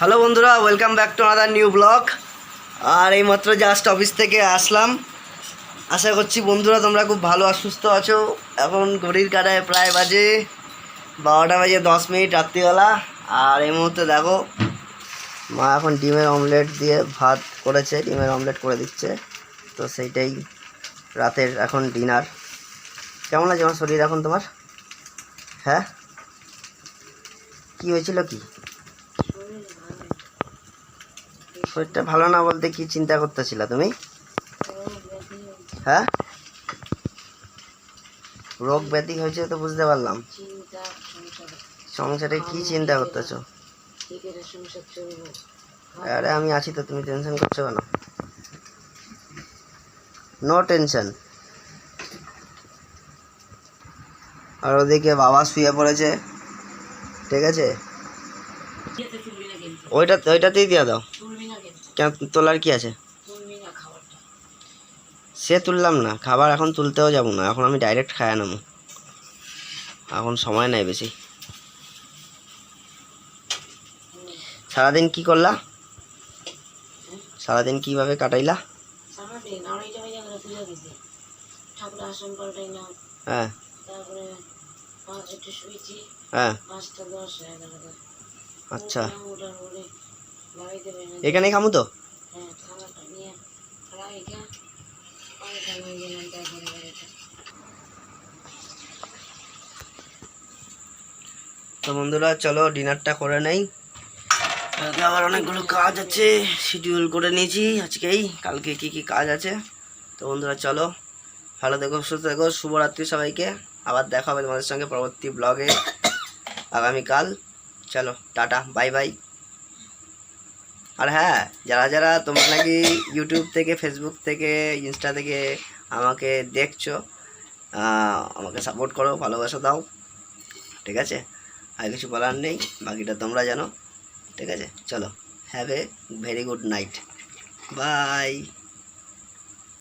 Hello বন্ধুরা welcome back to another new blog আর এইমাত্র just office থেকে আসলাম। আশা করছি বন্ধুরা তোমরা খুব ভালো আর সুস্থ আছো। এখন ঘড়ির কাটায় প্রায় বাজে বারোটা বাজে, দশ মিনিট রাত্রিবেলা। আর এই মুহূর্তে দেখো, মা এখন ডিমের অমলেট দিয়ে ভাত করেছে, ডিমের অমলেট করে দিচ্ছে। তো সেইটাই রাতের এখন ডিনার কেমন আছে আমার শরীর এখন তোমার? হ্যাঁ? কি হয়েছিল কি? শরীরটা ভালো না বলতে কি চিন্তা করতেছিল তুমি? হ্যাঁ? রোগ ব্যাধি হয়েছে তো বুঝতে পারলাম। সংসারে কি চিন্তা করতেছো? আরে আমি আছি তো, তুমি টেনশন করছ কেন? নো টেনশন আর ওদিকে বাবা শুয়ে পড়েছে, ঠিক আছে? ওইটা, ওইটাতেই দিয়ে দাও। কেন, তোলার কি আছে? সে তুললাম না, খাবার এখন তুলতেও যাব না, এখন আমি ডাইরেক্ট খায় নেব। এখন সময় নাই বেশি। সারাদিন কি করলা? সারাদিন কীভাবে কাটাইলা? হ্যাঁ। হ্যাঁ। আচ্ছা। এখানেই খামু তো? তো বন্ধুরা, চলো ডিনারটা করে নেই। কালকে আবার অনেকগুলো কাজ আছে শিডিউল করে নিয়েছি। আজকেই, কালকে কি কি কাজ আছে? তো বন্ধুরা, চলো। ভালো দেখো সুস্থ দেখো শুভরাত্রি সবাইকে। আবার দেখা হবে তোমাদের সঙ্গে পরবর্তী ব্লগে আগামীকাল। চলো, টাটা, বাই বাই। আর হ্যাঁ যারা যারা তোমরা নাকি ইউটিউব থেকে ফেসবুক থেকে ইনস্টা থেকে আমাকে দেখছ আমাকে সাপোর্ট করো, ভালোবাসা দাও, ঠিক আছে? আর কিছু বলার নেই, বাকিটা তোমরা জানো, ঠিক আছে? চলো have a very good night bye